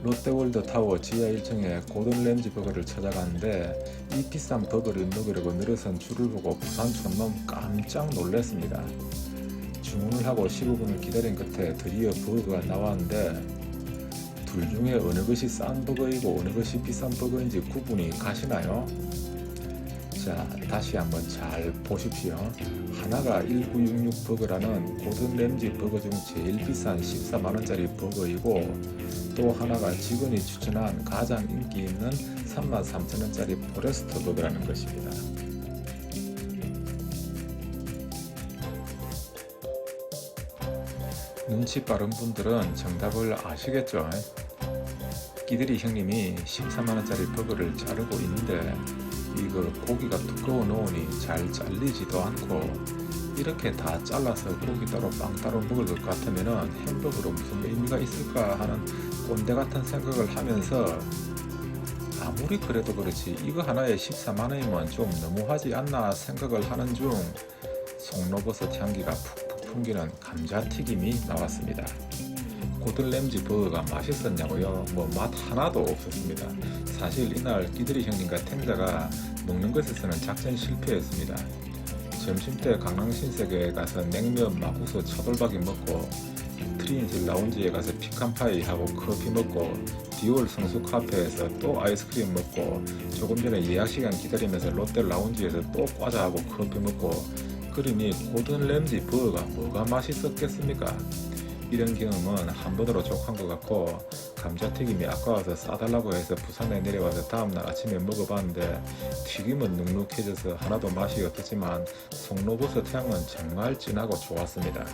롯데월드 타워 지하 1층에 고든 램지 버거를 찾아갔는데 이 비싼 버거를 먹으려고 늘어선 줄을 보고 부산 촌놈 깜짝 놀랐습니다. 주문을 하고 15분을 기다린 끝에 드디어 버거가 나왔는데 둘 중에 어느 것이 싼 버거이고 어느 것이 비싼 버거인지 구분이 가시나요? 자, 다시 한번 잘 보십시오. 하나가 1966 버거라는 고든 램지 버거 중 제일 비싼 14만원짜리 버거이고 또 하나가 직원이 추천한 가장 인기 있는 33,000원짜리 포레스트 버거라는 것입니다. 눈치 빠른 분들은 정답을 아시겠죠? 끼들이 형님이 14만원짜리 버거를 자르고 있는데 이거 고기가 두꺼워 놓으니 잘 잘리지도 않고 이렇게 다 잘라서 고기 따로 빵 따로 먹을 것 같으면은 햄버거로 무슨 의미가 있을까 하는 꼰대 같은 생각을 하면서 아무리 그래도 그렇지 이거 하나에 14만 원이면 좀 너무하지 않나 생각을 하는 중 송로버섯 향기가 푹푹 풍기는 감자튀김이 나왔습니다. 고든 램지 버거가 맛있었냐고요? 뭐 맛 하나도 없었습니다. 사실 이날 끼들이 형님과 텐자가 먹는 것에서는 작전 실패였습니다. 점심때 강릉 신세계에 가서 냉면 막국수 차돌박이 먹고 트리니티 라운지에 가서 피칸파이 하고 커피 먹고 디올 성수 카페에서 또 아이스크림 먹고 조금 전에 예약 시간 기다리면서 롯데 라운지에서 또 과자하고 커피 먹고 그러니 고든 램지 버거가 뭐가 맛있었겠습니까? 이런 경험은 한 번으로 족한 것 같고 감자튀김이 아까워서 싸달라고 해서 부산에 내려와서 다음날 아침에 먹어봤는데 튀김은 눅눅해져서 하나도 맛이 없었지만 송로버섯 향은 정말 진하고 좋았습니다.